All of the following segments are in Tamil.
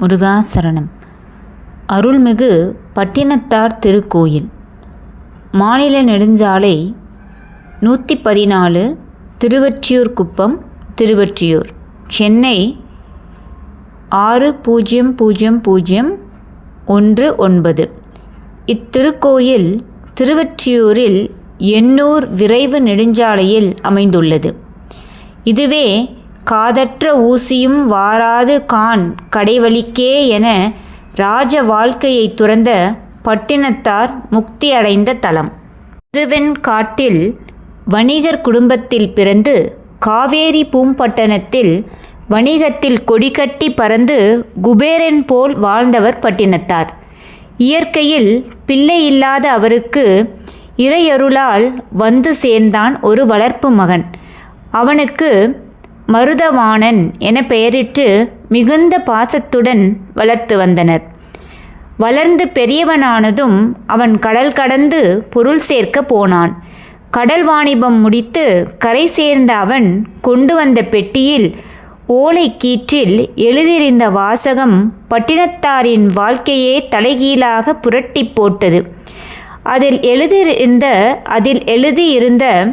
முருகாசரணம். அருள்மிகு பட்டினத்தார் திருக்கோயில். மாநில நெடுஞ்சாலை நூற்றி பதினாலு திருவற்றியூர் குப்பம் திருவற்றியூர். சென்னை ஆறு பூஜ்ஜியம் பூஜ்ஜியம் பூஜ்ஜியம் ஒன்று ஒன்பது. இத்திருக்கோயில் திருவற்றியூரில் எண்ணூர் விரைவு நெடுஞ்சாலையில் அமைந்துள்ளது. இதுவே காதற்ற ஊசியும் வாராது கான் கடைவழிக்கே என ராஜ வாழ்க்கையை துறந்த பட்டினத்தார் முக்தி அடைந்த தலம் திருவெண்காட்டில் வணிகர் குடும்பத்தில் பிறந்து காவேரி பூம்பட்டணத்தில் வணிகத்தில் கொடிகட்டி பறந்து குபேரன் போல் வாழ்ந்தவர் பட்டினத்தார். இயற்கையில் பிள்ளை இல்லாத அவருக்கு இறையருளால் வந்து சேர்ந்தான் ஒரு வளர்ப்பு மகன். அவனுக்கு மருதவாணன் என பெயரிட்டு மிகுந்த பாசத்துடன் வளர்த்து வந்தனர். வளர்ந்து பெரியவனானதும் அவன் கடல் கடந்து பொருள் சேர்க்க போனான். கடல் வாணிபம் முடித்து கரை சேர்ந்த அவன் கொண்டு வந்த பெட்டியில் ஓலை கீற்றில் எழுதியிருந்த வாசகம் பட்டினத்தாரின் வாழ்க்கையே தலைகீழாக புரட்டி போட்டது. அதில் எழுதியிருந்த அதில் எழுதியிருந்த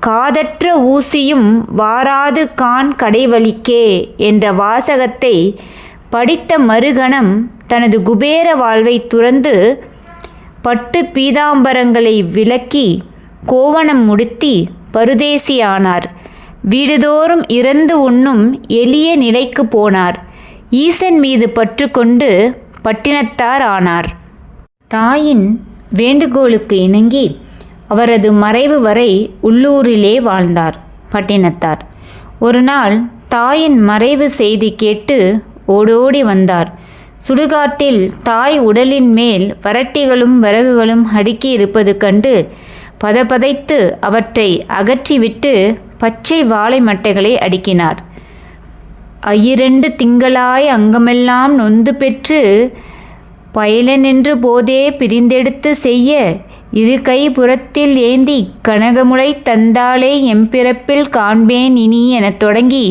காதற்ற ஊசியும் வாராது கான் கடைவழிக்கே என்ற வாசகத்தை படித்த மறுகணம் தனது குபேர வாழ்வை துறந்து பட்டு பீதாம்பரங்களை விலக்கி கோவணம் முடித்தி பருதேசியானார். வீடுதோறும் இறந்து உண்ணும் எளிய நிலைக்கு போனார். ஈசன் மீது பற்றுக்கொண்டு பட்டினத்தார் ஆனார். தாயின் வேண்டுகோளுக்கு இணங்கி அவரது மறைவு வரை உள்ளூரிலே வாழ்ந்தார் பட்டினத்தார். ஒரு நாள் தாயின் மறைவு செய்தி கேட்டு ஓடோடி வந்தார். சுடுகாட்டில் தாய் உடலின் மேல் வரட்டிகளும் விறகுகளும் அடுக்கி இருப்பது கண்டு பதபதைத்து அவற்றை அகற்றிவிட்டு பச்சை வாழை மட்டைகளை அடுக்கினார். ஐயிரண்டு திங்களாய் அங்கமெல்லாம் நொந்து பெற்று பயலனென்று போதே பிரிந்தெடுத்து செய்ய இரு கை புறத்தில் ஏந்தி கனகமுளை தந்தாளே எம்பிறப்பில் காண்பேன் இனி எனத் தொடங்கி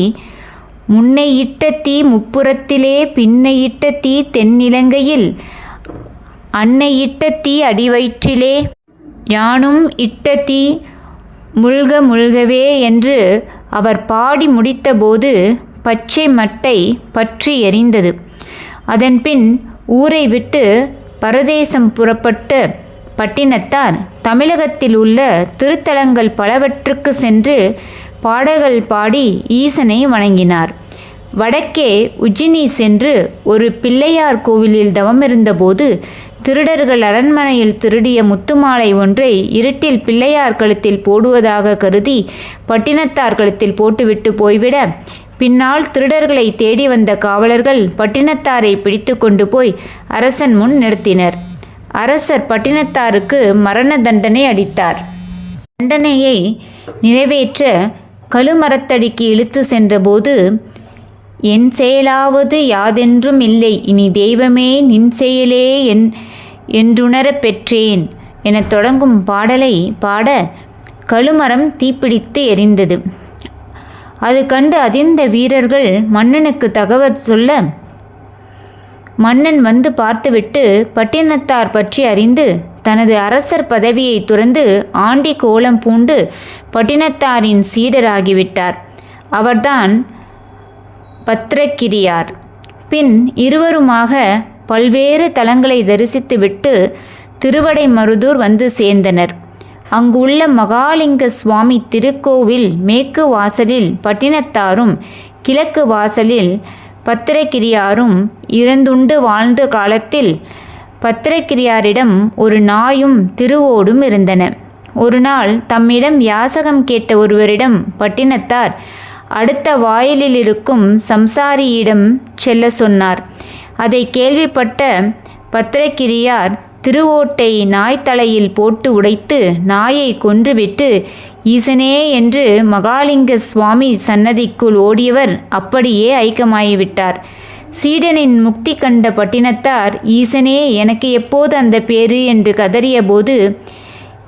முன்னை இட்ட தீ முப்புறத்திலே பின்னை இட்ட தீ தென்னிலங்கையில் அன்னை இட்ட தீ அடிவயிற்றிலே. யானும் இட்ட தீ முழ்க முழ்கவே என்று அவர் பாடி முடித்தபோது பச்சை மட்டை பற்றி எரிந்தது. அதன்பின் ஊரை விட்டு பரதேசம் புறப்பட்டு பட்டினத்தார். தமிழகத்தில் உள்ள திருத்தலங்கள் பலவற்றுக்கு சென்று பாடல்கள் பாடி ஈசனை வணங்கினார். வடக்கே உஜ்ஜினி சென்று ஒரு பிள்ளையார் கோவிலில் தவமிருந்தபோது திருடர்கள் அரண்மனையில் திருடிய முத்துமாலை ஒன்றை இருட்டில் பிள்ளையார் கழுத்தில் போடுவதாக கருதி பட்டினத்தார் கழுத்தில் போட்டுவிட்டு போய்விட பின்னால் திருடர்களை தேடி வந்த காவலர்கள் பட்டினத்தாரை பிடித்து கொண்டு போய் அரசன் முன் நிறுத்தினர். அரசர் பட்டினத்தாருக்கு மரண தண்டனை அளித்தார். தண்டனையை நிறைவேற்ற கழுமரத்தடிக்கு இழுத்து சென்றபோது என் செயலாவது யாதென்றும் இல்லை இனி தெய்வமே நின் செயலே என் என்றுணரப் பெற்றேன் எனத் தொடங்கும் பாடலை பாட கழுமரம் தீப்பிடித்து எரிந்தது. அது கண்டு அதிர்ந்த வீரர்கள் மன்னனுக்கு தகவல் சொல்ல மன்னன் வந்து பார்த்துவிட்டு பட்டினத்தார் பற்றி அறிந்து தனது அரசர் பதவியை துறந்து ஆண்டி கோலம் பூண்டு பட்டினத்தாரின் சீடராகிவிட்டார். அவர்தான் பத்ரகிரியார். பின் இருவருமாக பல்வேறு தலங்களை தரிசித்துவிட்டு திருவடைமருதூர் வந்து சேர்ந்தனர். அங்குள்ள மகாலிங்க சுவாமி திருக்கோவில் மேற்கு வாசலில் பட்டினத்தாரும் கிழக்கு வாசலில் பத்திரகிரியாரும் இறந்துண்டு வாழ்ந்த காலத்தில் பத்திரகிரியாரிடம் ஒரு நாயும் திருவோடும் இருந்தன. ஒரு நாள் தம்மிடம் யாசகம் கேட்ட ஒருவரிடம் பட்டினத்தார் அடுத்த வாயிலில் இருக்கும் சம்சாரியிடம் செல்ல சொன்னார் அதை கேள்விப்பட்ட பத்திரகிரியார் திருவோட்டை நாய் தலையில் போட்டு உடைத்து நாயை கொன்றுவிட்டு ஈசனே என்று மகாலிங்க சுவாமி சன்னதிக்குள் ஓடியவர் அப்படியே ஐக்கியமாகிவிட்டார் சீடனின் முக்தி கண்ட பட்டினத்தார் ஈசனே எனக்கு எப்போது அந்த பேரு என்று கதறியபோது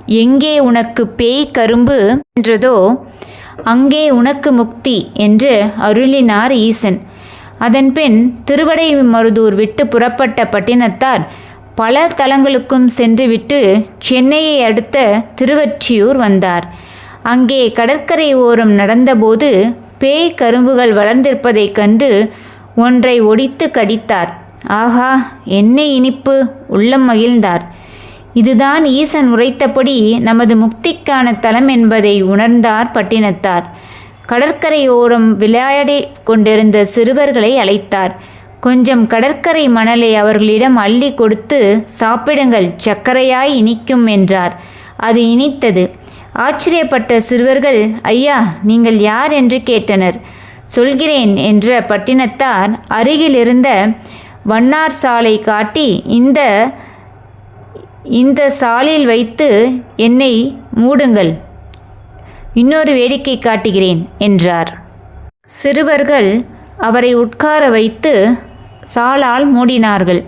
எங்கே உனக்கு பேய் கரும்பு என்றதோ அங்கே உனக்கு முக்தி என்று அருளினார் ஈசன். அதன்பின் திருவடை மருதூர் விட்டு புறப்பட்ட பட்டினத்தார் பல தலங்களுக்கும் சென்றுவிட்டு சென்னையை அடுத்த திருவற்றியூர் வந்தார். அங்கே கடற்கரை ஓரம் நடந்தபோது பேய் கரும்புகள் வளர்ந்திருப்பதைக் கண்டு ஒன்றை ஒடித்து கடித்தார். ஆஹா என்ன இனிப்பு உள்ளம் மகிழ்ந்தார். இதுதான் ஈசன் உரைத்தபடி நமது முக்திக்கான தலம் என்பதை உணர்ந்தார் பட்டினத்தார். கடற்கரையோரம் விளையாடி கொண்டிருந்த சிறுவர்களை அழைத்தார். கொஞ்சம் கடற்கரை மணலை அவர்களிடம் அள்ளி கொடுத்து சாப்பிடுங்கள் சர்க்கரையாய் இனிக்கும் என்றார். அது இனித்தது. ஆச்சரியப்பட்ட சிறுவர்கள் ஐயா நீங்கள் யார் என்று கேட்டனர். சொல்கிறேன் என்ற பட்டினத்தார் அருகிலிருந்த வண்ணார் சாலை காட்டி இந்த இந்த சாலில் வைத்து என்னை மூடுங்கள். இன்னொரு வேடிக்கை காட்டுகிறேன் என்றார். சிறுவர்கள் அவரை உட்கார வைத்து சாலால் மூடினார்கள்.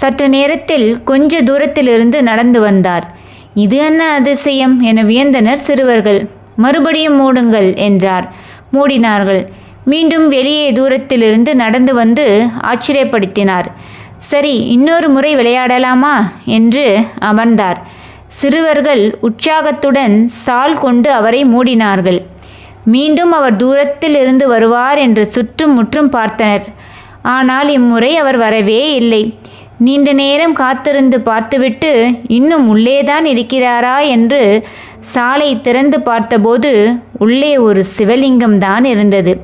சற்று நேரத்தில் கொஞ்ச தூரத்திலிருந்து நடந்து வந்தார். இது என்ன அதிசயம் என வியந்தனர் சிறுவர்கள். மறுபடியும் மூடுங்கள் என்றார். மூடினார்கள். மீண்டும் வெளியே தூரத்திலிருந்து நடந்து வந்து ஆச்சரியப்படுத்தினார். சரி இன்னொரு முறை விளையாடலாமா என்று அமர்ந்தார். சிறுவர்கள் உற்சாகத்துடன் சால் கொண்டு அவரை மூடினார்கள். மீண்டும் அவர் தூரத்தில் இருந்து வருவார் என்று சுற்றும் முற்றும் பார்த்தனர். ஆனால் இம்முறை அவர் வரவே இல்லை. நீண்ட நேரம் காத்திருந்து பார்த்துவிட்டு இன்னும் உள்ளேதான் இருக்கிறாரா என்று சாலை திறந்து பார்த்தபோது உள்ளே ஒரு சிவலிங்கம் தான் இருந்தது.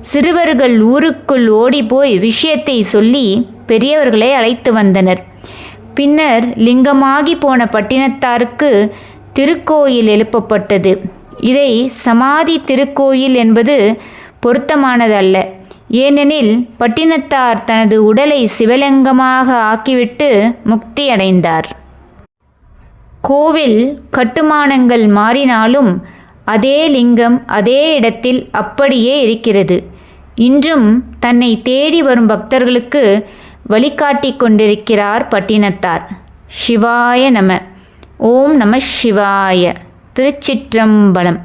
சிறுவர்கள் ஊருக்குள் ஓடிப்போய் விஷயத்தை சொல்லி பெரியவர்களை அழைத்து வந்தனர். பின்னர் லிங்கமாகி போன பட்டினத்தாருக்கு திருக்கோயில் எழுப்பப்பட்டது. இதை சமாதி திருக்கோயில் என்பது பொருத்தமானதல்ல. ஏனெனில் பட்டினத்தார் தனது உடலை சிவலிங்கமாக ஆக்கிவிட்டு முக்தி அடைந்தார் கோவில் கட்டுமானங்கள் மாறினாலும் அதே லிங்கம் அதே இடத்தில் அப்படியே இருக்கிறது. இன்றும் தன்னை தேடி வரும் பக்தர்களுக்கு வழிகாட்டி கொண்டிருக்கிறார் பட்டினத்தார். சிவாய நம. ஓம் நம சிவாய. திருச்சிற்றம்பலம்.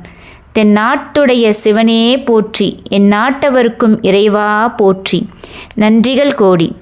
தென்னாட்டுடைய சிவனே போற்றி என் நாட்டவருக்கும் இறைவா போற்றி. நன்றிகள் கோடி.